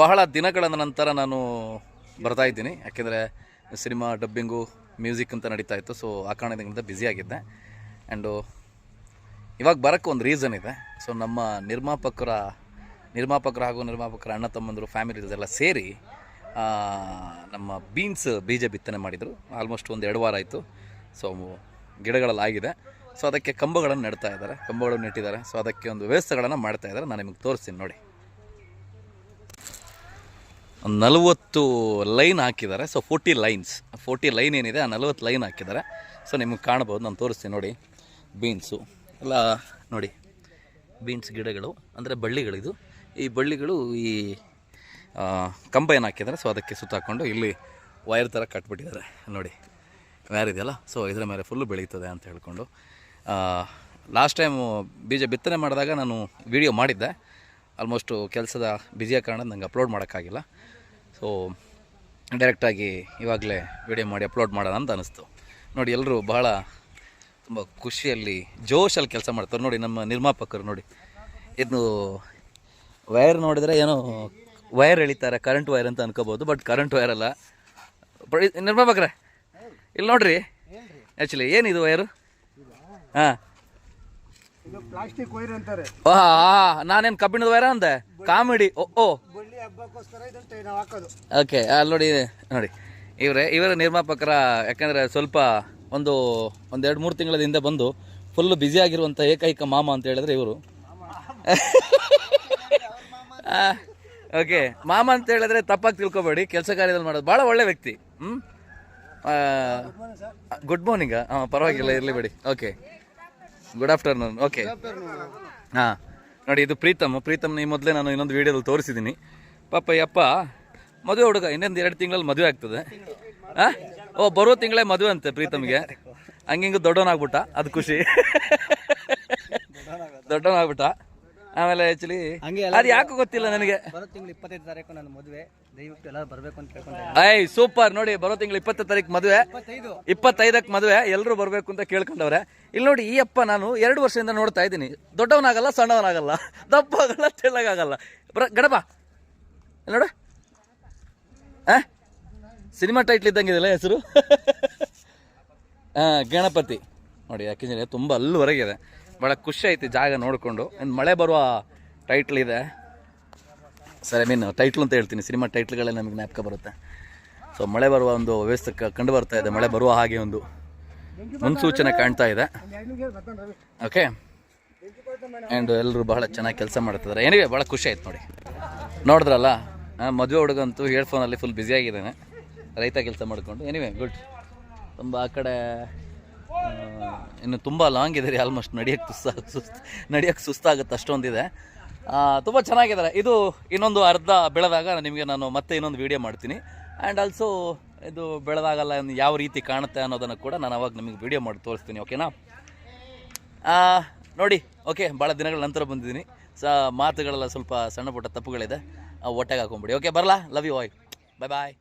ಬಹಳ ದಿನಗಳ ನಂತರ ನಾನು ಬರ್ತಾ ಇದ್ದೀನಿ. ಯಾಕೆಂದರೆ ಸಿನಿಮಾ ಡಬ್ಬಿಂಗು ಮ್ಯೂಸಿಕ್ ಅಂತ ನಡೀತಾ ಇತ್ತು. ಸೊ ಆ ಕಾರಣದಿಂದ ಬ್ಯುಸಿಯಾಗಿದ್ದೆ ಆ್ಯಂಡು ಇವಾಗ ಬರೋಕ್ಕೆ ಒಂದು ರೀಸನ್ ಇದೆ. ಸೊ ನಮ್ಮ ನಿರ್ಮಾಪಕರ, ನಿರ್ಮಾಪಕರು ಹಾಗೂ ನಿರ್ಮಾಪಕರ ಅಣ್ಣ ತಮ್ಮಂದರು ಫ್ಯಾಮಿಲಿ ಎಲ್ಲ ಸೇರಿ ನಮ್ಮ ಬೀನ್ಸ್ ಬೀಜ ಬಿತ್ತನೆ ಮಾಡಿದರು. ಆಲ್ಮೋಸ್ಟ್ ಒಂದು ಎರಡು ವಾರ ಆಯಿತು. ಸೊ ಗಿಡಗಳಲ್ಲಾಗಿದೆ ಸೊ ಅದಕ್ಕೆ ಕಂಬಗಳನ್ನು ನೆಡ್ತಾ ಇದ್ದಾರೆ. ಕಂಬಗಳನ್ನು ನೆಟ್ಟಿದ್ದಾರೆ. ಸೊ ಅದಕ್ಕೆ ಒಂದು ವ್ಯವಸ್ಥೆಗಳನ್ನು ಮಾಡ್ತಾ ಇದ್ದಾರೆ. ನಾನು ನಿಮಗೆ ತೋರಿಸ್ತೀನಿ ನೋಡಿ. ನಲವತ್ತು ಲೈನ್ ಹಾಕಿದ್ದಾರೆ. So forty lines forty line ಏನಿದೆ ಆ ನಲವತ್ತು ಲೈನ್ ಹಾಕಿದ್ದಾರೆ. ಸೊ ನಿಮಗೆ ಕಾಣ್ಬೋದು ನಾನು ತೋರಿಸ್ತೀನಿ ನೋಡಿ. ಬೀನ್ಸು ಎಲ್ಲ ನೋಡಿ ಬೀನ್ಸ್ ಗಿಡಗಳು ಅಂದರೆ ಬಳ್ಳಿಗಳಿದು ಈ ಬಳ್ಳಿಗಳು ಈ ಆ, ಕಂಬ ಏನು ಹಾಕಿದ್ದಾರೆ. ಸೊ ಅದಕ್ಕೆ ಸುತ್ತಾಕೊಂಡು ಇಲ್ಲಿ ವೈರ್ ಥರ ಕಟ್ಬಿಟ್ಟಿದ್ದಾರೆ. ನೋಡಿ ವೈರ್ ಇದೆಯಲ್ಲ? ಸೊ ಇದರ ಮೇಲೆ ಫುಲ್ಲು ಬೆಳೀತದೆ ಅಂತ ಹೇಳ್ಕೊಂಡು. ಲಾಸ್ಟ್ ಟೈಮು ಬೀಜ ಬಿತ್ತನೆ ಮಾಡಿದಾಗ ನಾನು ವಿಡಿಯೋ ಮಾಡಿದ್ದೆ. ಆಲ್ಮೋಸ್ಟು ಕೆಲಸದ ಬ್ಯುಸಿಯ ಕಾರಣ ನಂಗೆ ಅಪ್ಲೋಡ್ ಮಾಡೋಕ್ಕಾಗಿಲ್ಲ. ಸೊ ಡೈರೆಕ್ಟಾಗಿ ಇವಾಗಲೇ ವಿಡಿಯೋ ಮಾಡಿ ಅಪ್ಲೋಡ್ ಮಾಡೋಣ ಅಂತ ಅನಿಸ್ತು. ನೋಡಿ ಎಲ್ಲರೂ ಬಹಳ ತುಂಬ ಖುಷಿಯಲ್ಲಿ ಜೋಶಲ್ಲಿ ಕೆಲಸ ಮಾಡ್ತಾರೆ. ನೋಡಿ ನಮ್ಮ ನಿರ್ಮಾಪಕರು ನೋಡಿ. ಇದು ವೈರ್ ನೋಡಿದರೆ ಏನೋ ವೈರ್ ಎಳಿತಾರೆ ಕರೆಂಟ್ ವೈರ್ ಅಂತ ಅನ್ಕೋಬೋದು ಬಟ್ ಕರೆಂಟ್ ವೈರ್ ಅಲ್ಲ. ನಿರ್ಮಾಪಕರ ನಿರ್ಮಾಪಕರೇ ಇಲ್ಲಿ ನೋಡ್ರಿ. ಆ್ಯಕ್ಚುಲಿ ಏನಿದು ವೈರು ಹಾಂ. ಪ್ಲಾಸ್ಟಿಕ್ ವೈರ್ ಅಂತಾರೆ. ಓಹಾ ನಾನೇನು ಕಬ್ಬಿಣದ ವೈರ ಅಂದೆ? ಕಾಮಿಡಿ. ಓ ಓ. ಓಕೆ ಅಲ್ಲಿ ನೋಡಿ ನೋಡಿ. ಇವರೇ ಇವರ ನಿರ್ಮಾಪಕರ ಯಾಕಂದರೆ ಸ್ವಲ್ಪ ಒಂದು ಒಂದೆರಡು ಮೂರು ತಿಂಗಳ ಹಿಂದೆ ಬಂದು ಫುಲ್ಲು ಬ್ಯುಸಿ ಆಗಿರುವಂಥ ಏಕೈಕ ಮಾಮ ಅಂತ ಹೇಳಿದ್ರೆ ಇವರು. ಓಕೆ ಮಾಮ ಅಂತ ಹೇಳಿದ್ರೆ ತಪ್ಪಾಗಿ ತಿಳ್ಕೊಬೇಡಿ ಕೆಲಸ ಕಾರ್ಯದಲ್ಲಿ ಮಾಡೋದು ಭಾಳ ಒಳ್ಳೆ ವ್ಯಕ್ತಿ ಹ್ಞೂ ಗುಡ್ ಮಾರ್ನಿಂಗ್ ಹಾಂ ಪರವಾಗಿಲ್ಲ ಇರಲಿ ಬಿಡಿ ಓಕೆ. Good afternoon okay. ಹಾಂ ನೋಡಿ ಇದು ಪ್ರೀತಮ್ ಪ್ರೀತಮ್ ಈ ಮೊದಲೇ ನಾನು ಇನ್ನೊಂದು ವೀಡಿಯೋದಲ್ಲಿ ತೋರಿಸಿದ್ದೀನಿ ಪಾಪ ಯಪ್ಪ ಮದುವೆ ಹುಡುಗ ಇನ್ನೊಂದು ಎರಡು ತಿಂಗಳಲ್ಲಿ ಮದುವೆ ಆಗ್ತದೆ. ಹಾಂ ಓ ಬರೋ ತಿಂಗಳೇ ಮದುವೆ ಅಂತೆ ಪ್ರೀತಮ್ಗೆ. ಹಂಗಿಂಗೆ ದೊಡ್ಡವನಾಗ್ಬಿಟ್ಟ ಅದು ಖುಷಿ. ದೊಡ್ಡವನಾಗ್ಬಿಟ್ಟ. ಆಮೇಲೆ ಆ್ಯಕ್ಚುಲಿ ಅದು ಯಾಕೋ ಗೊತ್ತಿಲ್ಲ ನನಗೆ. ಬರೋ ತಿಂಗಳು ಇಪ್ಪತ್ತೈದು ತಾರೀಕು ನನ್ನ ಮದುವೆ. ದಯವಿಟ್ಟು ಎಲ್ಲರೂ ಬರಬೇಕು ಅಂತ ಕೇಳ್ಕೊಂಡೆ. ಐ ಸೂಪರ್ ನೋಡಿ ಬರೋ ತಿಂಗಳು ಇಪ್ಪತ್ತು ತಾರೀಕು ಮದುವೆ. ಇಪ್ಪತ್ತೈದು. ಇಪ್ಪತ್ತೈದಕ್ಕೆ ಮದುವೆ ಎಲ್ಲರೂ ಬರಬೇಕು ಅಂತ ಕೇಳ್ಕೊಂಡವ್ರೆ. ಇಲ್ಲಿ ನೋಡಿ ಈ ಅಪ್ಪ ನಾನು ಎರಡು ವರ್ಷದಿಂದ ನೋಡ್ತಾ ಇದ್ದೀನಿ. ದೊಡ್ಡವನಾಗಲ್ಲ ಸಣ್ಣವನಾಗಲ್ಲ. ದಪ್ಪ ಆಗಲ್ಲ ತೆಳ್ಳಗಾಗಲ್ಲ. ಬರ ಗಡಪ. ನೋಡು. ಆ? ಸಿನಿಮಾ ಟೈಟ್ಲ್ ಇದ್ದಂಗೆ ಇದೆಯಲ್ಲ ಹೆಸರು? ಹಾಂ ಗಣಪತಿ. ನೋಡಿ ಯಾಕೆಂದರೆ ತುಂಬ ಅಲ್ಲಿವರೆಗಿದೆ. ಭಾಳ ಖುಷಿ ಐತಿ ಜಾಗ ನೋಡಿಕೊಂಡು. ಇನ್ನು ಮಳೆ ಬರುವ ಟೈಟ್ಲ್ ಇದೆ. ಸರಿ, ಮೀನು ಟೈಟ್ಲ್ ಅಂತ ಹೇಳ್ತೀನಿ. ಸಿನಿಮಾ ಟೈಟ್ಲ್ಗಳೇ ನಮಗೆ ಜ್ಞಾಪಕ ಬರುತ್ತೆ. ಸೊ ಮಳೆ ಬರುವ ಒಂದು ವ್ಯವಸ್ಥೆ ಕಂಡು ಬರ್ತಾ ಇದೆ. ಮಳೆ ಬರುವ ಹಾಗೆ ಒಂದು ಮುನ್ಸೂಚನೆ ಕಾಣ್ತಾ ಇದೆ. ಓಕೆ ಆ್ಯಂಡ್ ಎಲ್ಲರೂ ಬಹಳ ಚೆನ್ನಾಗಿ ಕೆಲಸ ಮಾಡ್ತಿದ್ದಾರೆ. ಏನಿವೆ ಭಾಳ ಖುಷಿ ಆಯ್ತು ನೋಡಿ. ನೋಡಿದ್ರಲ್ಲ? ಮದುವೆ ಹುಡುಗಂತೂ ಇಯರ್ಫೋನಲ್ಲಿ ಫುಲ್ ಬ್ಯುಸಿಯಾಗಿದ್ದಾನೆ ರೈತ ಕೆಲಸ ಮಾಡಿಕೊಂಡು. ಎನಿವೆ ಗುಡ್ ತುಂಬ ಆ ಕಡೆ ಇನ್ನು ತುಂಬ ಲಾಂಗ್ ಇದೆ ರೀ ಆಲ್ಮೋಸ್ಟ್ ನಡಿಯೋಕ್ಕೆ ಸುಸ್ತ, ಸುಸ್ತು ನಡಿಯೋಕ್ಕೆ ಸುಸ್ತಾಗುತ್ತೆ ಅಷ್ಟೊಂದಿದೆ. ತುಂಬ ಚೆನ್ನಾಗಿದ್ದಾರೆ. ಇದು ಇನ್ನೊಂದು ಅರ್ಧ ಬೆಳೆದಾಗ ನಿಮಗೆ ನಾನು ಮತ್ತೆ ಇನ್ನೊಂದು ವೀಡಿಯೋ ಮಾಡ್ತೀನಿ. ಆ್ಯಂಡ್ ಆಲ್ಸೋ ಇದು ಬೆಳೆದಾಗಲ್ಲ ಯಾವ ರೀತಿ ಕಾಣುತ್ತೆ ಅನ್ನೋದನ್ನು ಕೂಡ ನಾನು ಅವಾಗ ನಿಮಗೆ ವೀಡಿಯೋ ಮಾಡಿ ತೋರಿಸ್ತೀನಿ ಓಕೆನಾ ನೋಡಿ ಓಕೆ ಭಾಳ ದಿನಗಳ ನಂತರ ಬಂದಿದ್ದೀನಿ. ಸ, ಮಾತುಗಳೆಲ್ಲ ಸ್ವಲ್ಪ ಸಣ್ಣ ಪುಟ್ಟ ತಪ್ಪುಗಳಿದೆ. ಒಟ್ಟಾಗಿ ಹಾಕೊಂಬಿಡಿ. ಓಕೆ ಬರಲಾ? ಲವ್ ಯು ಆಯ್ ಬಾಯ್ ಬಾಯ್